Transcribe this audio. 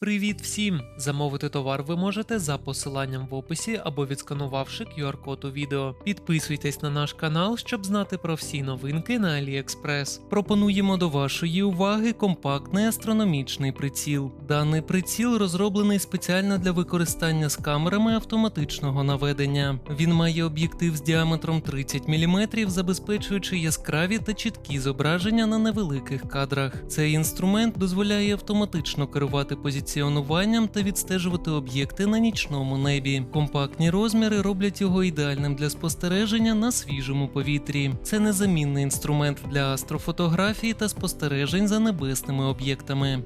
Привіт всім! Замовити товар ви можете за посиланням в описі або відсканувавши QR-код у відео. Підписуйтесь на наш канал, щоб знати про всі новинки на AliExpress. Пропонуємо до вашої уваги компактний астрономічний приціл. Даний приціл розроблений спеціально для використання з камерами автоматичного наведення. Він має об'єктив з діаметром 30 мм, забезпечуючи яскраві та чіткі зображення на невеликих кадрах. Цей інструмент дозволяє автоматично керувати позиціонуванням та відстежувати об'єкти на нічному небі. Компактні розміри роблять його ідеальним для спостереження на свіжому повітрі. Це незамінний інструмент для астрофотографії та спостережень за небесними об'єктами.